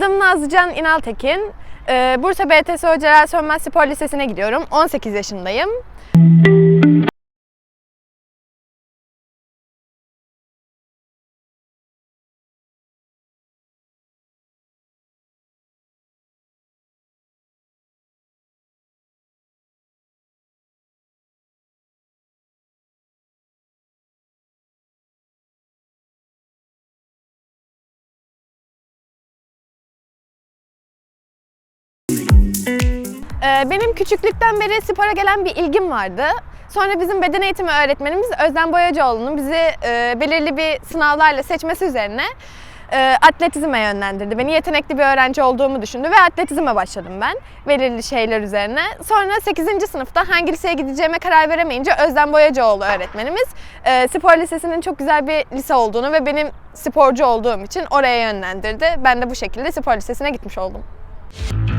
Adım Nazlıcan İnaltekin. Ee, Bursa BTS Celal Sönmez Spor Lisesi'ne gidiyorum. 18 yaşındayım. Benim küçüklükten beri spora gelen bir ilgim vardı. Sonra bizim beden eğitimi öğretmenimiz Özlem Boyacıoğlu'nun bizi e, belirli bir sınavlarla seçmesi üzerine e, atletizme yönlendirdi. Beni yetenekli bir öğrenci olduğumu düşündü ve atletizme başladım ben belirli şeyler üzerine. Sonra 8. sınıfta hangi liseye gideceğime karar veremeyince Özlem Boyacıoğlu öğretmenimiz e, spor lisesinin çok güzel bir lise olduğunu ve benim sporcu olduğum için oraya yönlendirdi. Ben de bu şekilde spor lisesine gitmiş oldum. Ee,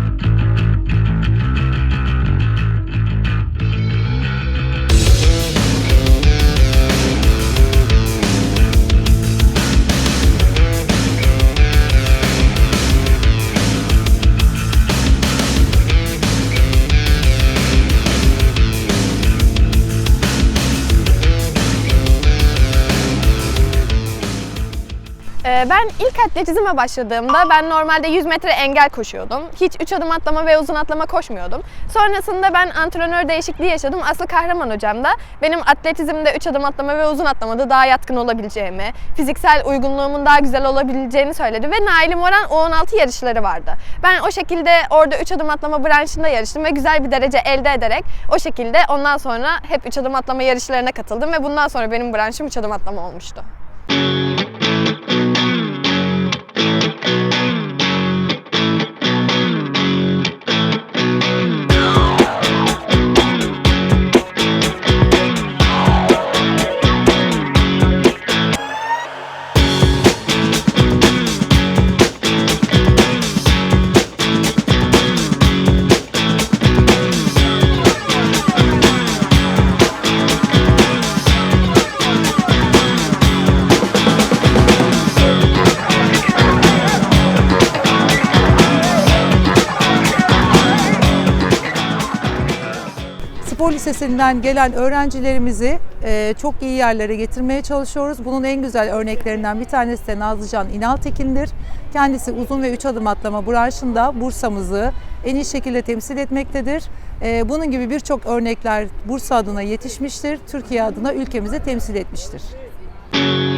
Ben ilk atletizme başladığımda ben normalde 100 metre engel koşuyordum. Hiç 3 adım atlama ve uzun atlama koşmuyordum. Sonrasında ben antrenör değişikliği yaşadım. Aslı Kahraman hocam da benim atletizmde 3 adım atlama ve uzun atlamada daha yatkın olabileceğimi, fiziksel uygunluğumun daha güzel olabileceğini söyledi ve Nail Moran U16 yarışları vardı. Ben o şekilde orada 3 adım atlama branşında yarıştım ve güzel bir derece elde ederek o şekilde ondan sonra hep 3 adım atlama yarışlarına katıldım ve bundan sonra benim branşım 3 adım atlama olmuştu. Thank you. Spor lisesinden gelen öğrencilerimizi e, çok iyi yerlere getirmeye çalışıyoruz. Bunun en güzel örneklerinden bir tanesi de Nazlıcan İnaltekin'dir. Kendisi uzun ve üç adım atlama branşında Bursa'mızı en iyi şekilde temsil etmektedir. E, bunun gibi birçok örnekler Bursa adına yetişmiştir. Türkiye adına ülkemizi temsil etmiştir. Okulumuz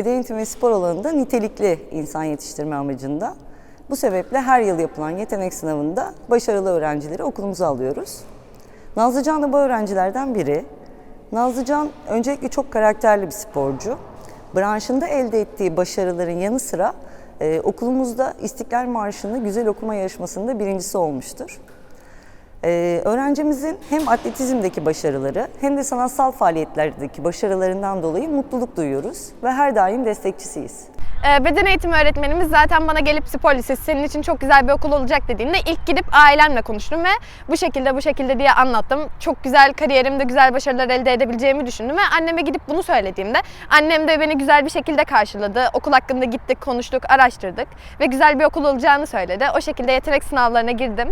beden eğitimi ve spor alanında nitelikli insan yetiştirme amacında. Bu sebeple her yıl yapılan yetenek sınavında başarılı öğrencileri okulumuza alıyoruz. Nazlıcan da bu öğrencilerden biri. Nazlıcan öncelikle çok karakterli bir sporcu. Branşında elde ettiği başarıların yanı sıra e, okulumuzda İstiklal Marşı'nı güzel okuma yarışmasında birincisi olmuştur. Ee, öğrencimizin hem atletizmdeki başarıları hem de sanatsal faaliyetlerdeki başarılarından dolayı mutluluk duyuyoruz ve her daim destekçisiyiz. Ee, Beden eğitimi öğretmenimiz zaten bana gelip spor lisesi senin için çok güzel bir okul olacak dediğinde ilk gidip ailemle konuştum ve bu şekilde bu şekilde diye anlattım. Çok güzel kariyerimde güzel başarılar elde edebileceğimi düşündüm ve anneme gidip bunu söylediğimde annem de beni güzel bir şekilde karşıladı. Okul hakkında gittik, konuştuk, araştırdık ve güzel bir okul olacağını söyledi. O şekilde yetenek sınavlarına girdim.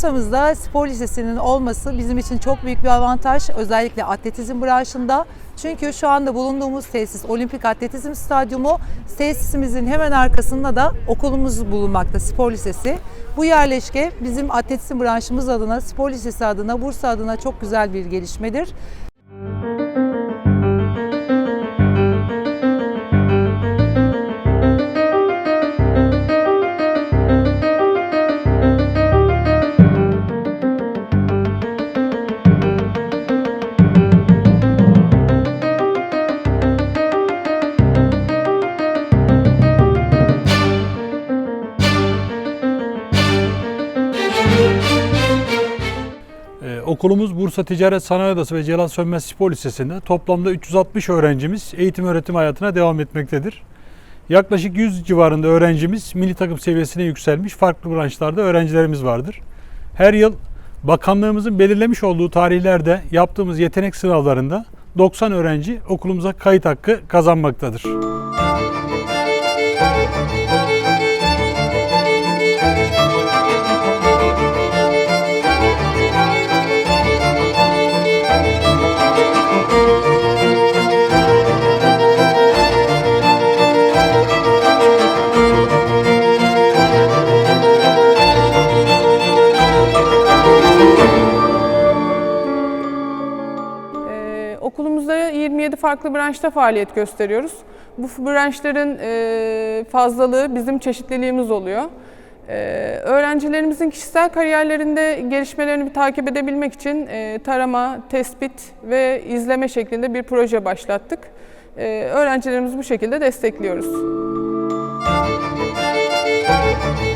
Bursa'mızda spor lisesinin olması bizim için çok büyük bir avantaj. Özellikle atletizm branşında. Çünkü şu anda bulunduğumuz tesis Olimpik Atletizm Stadyumu. Tesisimizin hemen arkasında da okulumuz bulunmakta, spor lisesi. Bu yerleşke bizim atletizm branşımız adına, spor lisesi adına, Bursa adına çok güzel bir gelişmedir. Ee, okulumuz Bursa Ticaret Sanayi Odası ve Celal Sönmez Spor Lisesi'nde toplamda 360 öğrencimiz eğitim öğretim hayatına devam etmektedir. Yaklaşık 100 civarında öğrencimiz milli takım seviyesine yükselmiş farklı branşlarda öğrencilerimiz vardır. Her yıl bakanlığımızın belirlemiş olduğu tarihlerde yaptığımız yetenek sınavlarında 90 öğrenci okulumuza kayıt hakkı kazanmaktadır. Ee, okulumuzda 27 farklı branşta faaliyet gösteriyoruz. Bu branşların e, fazlalığı bizim çeşitliliğimiz oluyor. Ee, öğrencilerimizin kişisel kariyerlerinde gelişmelerini takip edebilmek için e, tarama, tespit ve izleme şeklinde bir proje başlattık. Ee, öğrencilerimizi bu şekilde destekliyoruz. Okulumuzda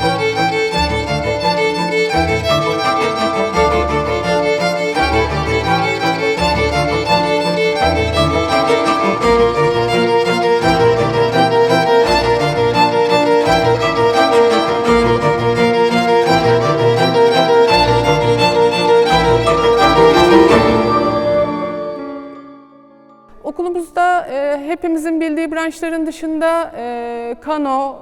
dışında e, kano,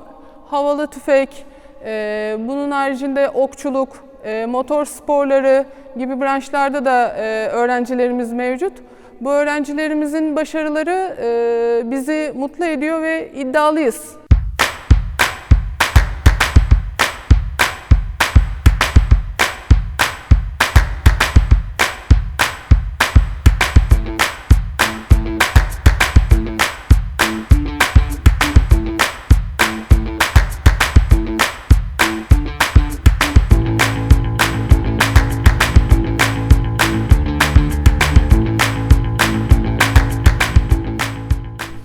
havalı tüfek, e, bunun haricinde okçuluk, e, motor sporları gibi branşlarda da e, öğrencilerimiz mevcut. Bu öğrencilerimizin başarıları e, bizi mutlu ediyor ve iddialıyız.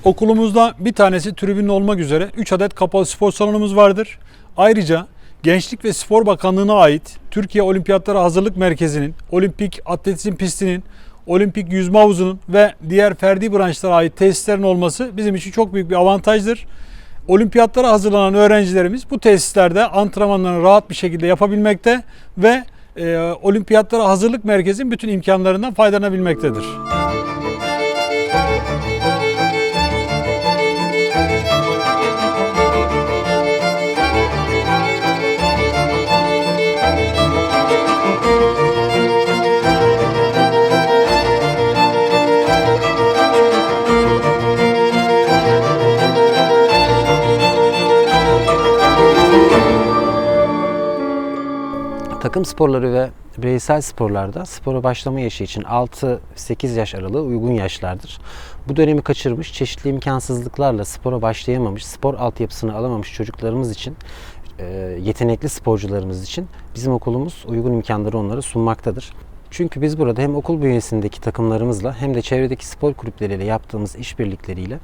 Okulumuzda bir tanesi tribünlü olmak üzere 3 adet kapalı spor salonumuz vardır. Ayrıca Gençlik ve Spor Bakanlığı'na ait Türkiye Olimpiyatları Hazırlık Merkezi'nin, olimpik atletizm pistinin, olimpik yüzme havuzunun ve diğer ferdi branşlara ait tesislerin olması bizim için çok büyük bir avantajdır. Olimpiyatlara hazırlanan öğrencilerimiz bu tesislerde antrenmanlarını rahat bir şekilde yapabilmekte ve e, olimpiyatlara hazırlık merkezinin bütün imkanlarından faydalanabilmektedir. Takım sporları ve bireysel sporlarda spora başlama yaşı için 6-8 yaş aralığı uygun yaşlardır. Bu dönemi kaçırmış, çeşitli imkansızlıklarla spora başlayamamış, spor altyapısını alamamış çocuklarımız için, e, yetenekli sporcularımız için bizim okulumuz uygun imkanları onlara sunmaktadır. Çünkü biz burada hem okul bünyesindeki takımlarımızla hem de çevredeki spor kulüpleriyle yaptığımız işbirlikleriyle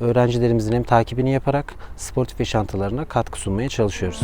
öğrencilerimizin hem takibini yaparak sportif yaşantılarına katkı sunmaya çalışıyoruz.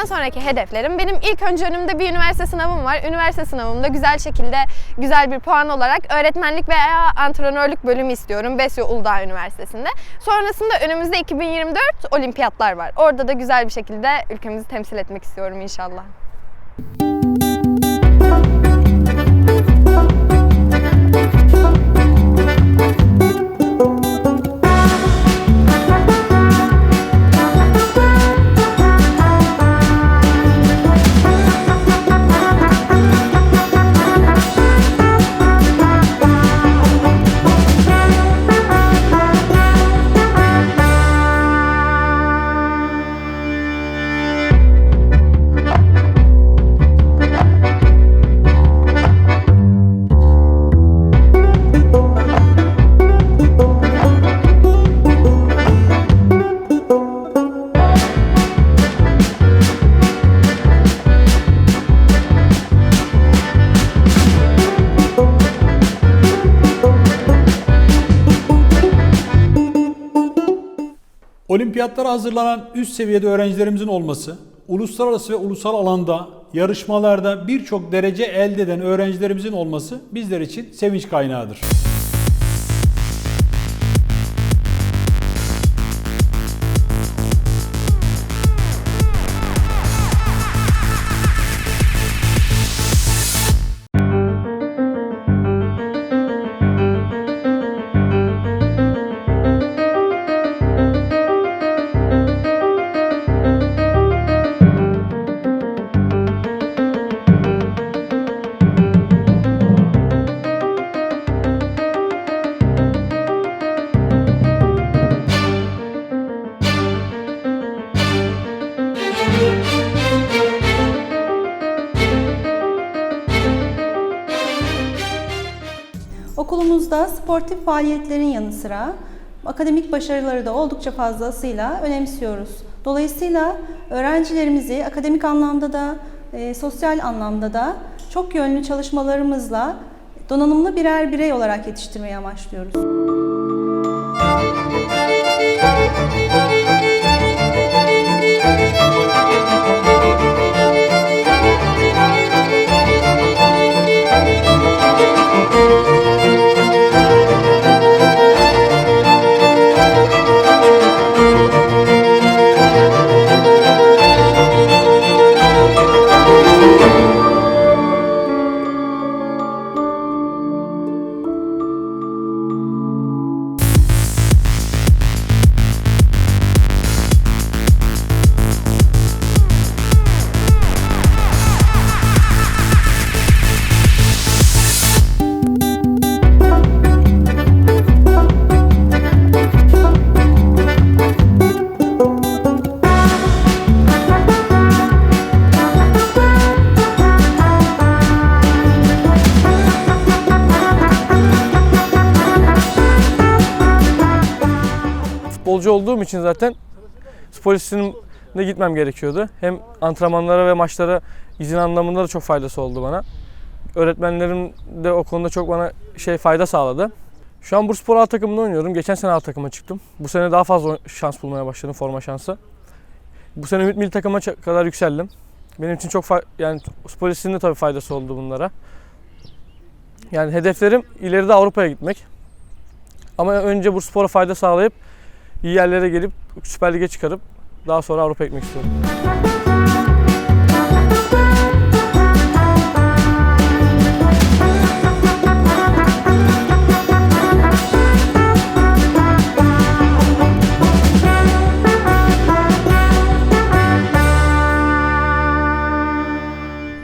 Lisesinden sonraki hedeflerim benim ilk önce önümde bir üniversite sınavım var. Üniversite sınavımda güzel şekilde güzel bir puan olarak öğretmenlik veya antrenörlük bölümü istiyorum Besyo Uludağ Üniversitesi'nde. Sonrasında önümüzde 2024 olimpiyatlar var. Orada da güzel bir şekilde ülkemizi temsil etmek istiyorum inşallah. Olimpiyatlara hazırlanan üst seviyede öğrencilerimizin olması, uluslararası ve ulusal alanda yarışmalarda birçok derece elde eden öğrencilerimizin olması bizler için sevinç kaynağıdır. Okulumuzda sportif faaliyetlerin yanı sıra akademik başarıları da oldukça fazlasıyla önemsiyoruz. Dolayısıyla öğrencilerimizi akademik anlamda da e, sosyal anlamda da çok yönlü çalışmalarımızla donanımlı birer birey olarak yetiştirmeyi amaçlıyoruz. Futbolcu olduğum için zaten spor lisesine gitmem gerekiyordu. Hem antrenmanlara ve maçlara izin anlamında da çok faydası oldu bana. Öğretmenlerim de o konuda çok bana şey fayda sağladı. Şu an Bursaspor A takımında oynuyorum. Geçen sene A takıma çıktım. Bu sene daha fazla şans bulmaya başladım, forma şansı. Bu sene Ümit Milli takıma kadar yükseldim. Benim için çok yani spor de tabii faydası oldu bunlara. Yani hedeflerim ileride Avrupa'ya gitmek. Ama önce Bursaspor'a fayda sağlayıp iyi yerlere gelip Süper Lig'e çıkarıp daha sonra Avrupa'ya gitmek istiyorum.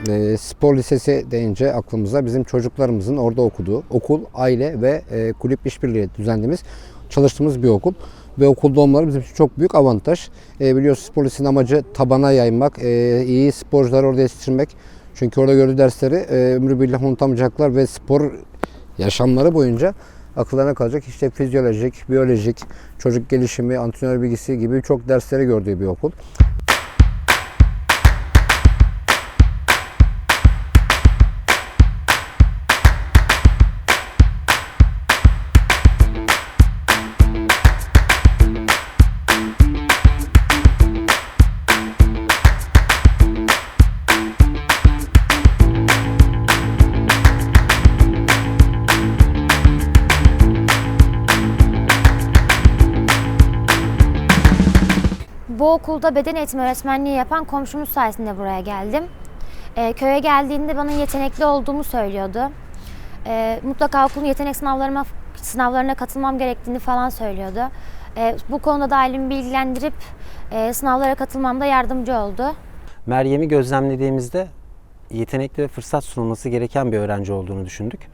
E, spor lisesi deyince aklımıza bizim çocuklarımızın orada okuduğu okul, aile ve e, kulüp işbirliği düzenlediğimiz çalıştığımız bir okul. Ve okulda olmaları bizim için çok büyük avantaj. E, biliyorsunuz spor lisesinin amacı tabana yaymak, e, iyi sporcuları orada yetiştirmek. Çünkü orada gördüğü dersleri e, ömrü billah unutamayacaklar ve spor yaşamları boyunca akıllarına kalacak işte fizyolojik, biyolojik, çocuk gelişimi, antrenör bilgisi gibi çok dersleri gördüğü bir okul. Okulda beden eğitimi öğretmenliği yapan komşumuz sayesinde buraya geldim. Ee, köye geldiğinde bana yetenekli olduğumu söylüyordu. Ee, mutlaka okulun yetenek sınavlarıma sınavlarına katılmam gerektiğini falan söylüyordu. Ee, bu konuda da ailemi bilgilendirip e, sınavlara katılmamda yardımcı oldu. Meryem'i gözlemlediğimizde yetenekli ve fırsat sunulması gereken bir öğrenci olduğunu düşündük.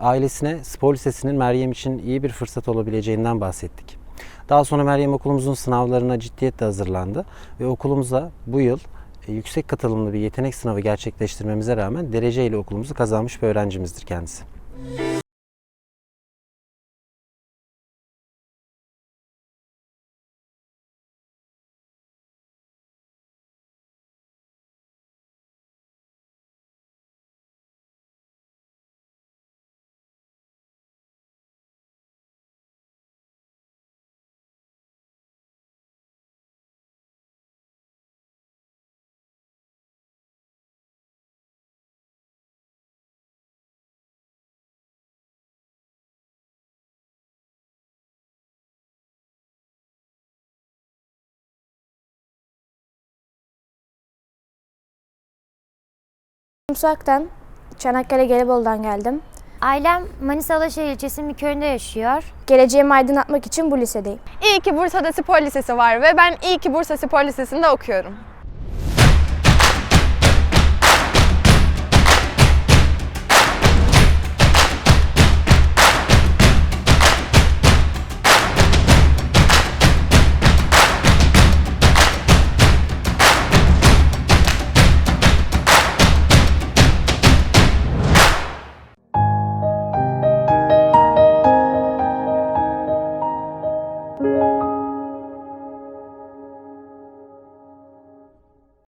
Ailesine spor lisesinin Meryem için iyi bir fırsat olabileceğinden bahsettik. Daha sonra Meryem okulumuzun sınavlarına ciddiyetle hazırlandı ve okulumuza bu yıl e, yüksek katılımlı bir yetenek sınavı gerçekleştirmemize rağmen dereceyle okulumuzu kazanmış bir öğrencimizdir kendisi. Musak'tan, Çanakkale Gelibolu'dan geldim. Ailem Manisa Alaşehir ilçesinin bir köyünde yaşıyor. Geleceğimi aydınlatmak için bu lisedeyim. İyi ki Bursa'da spor lisesi var ve ben iyi ki Bursa Spor Lisesi'nde okuyorum.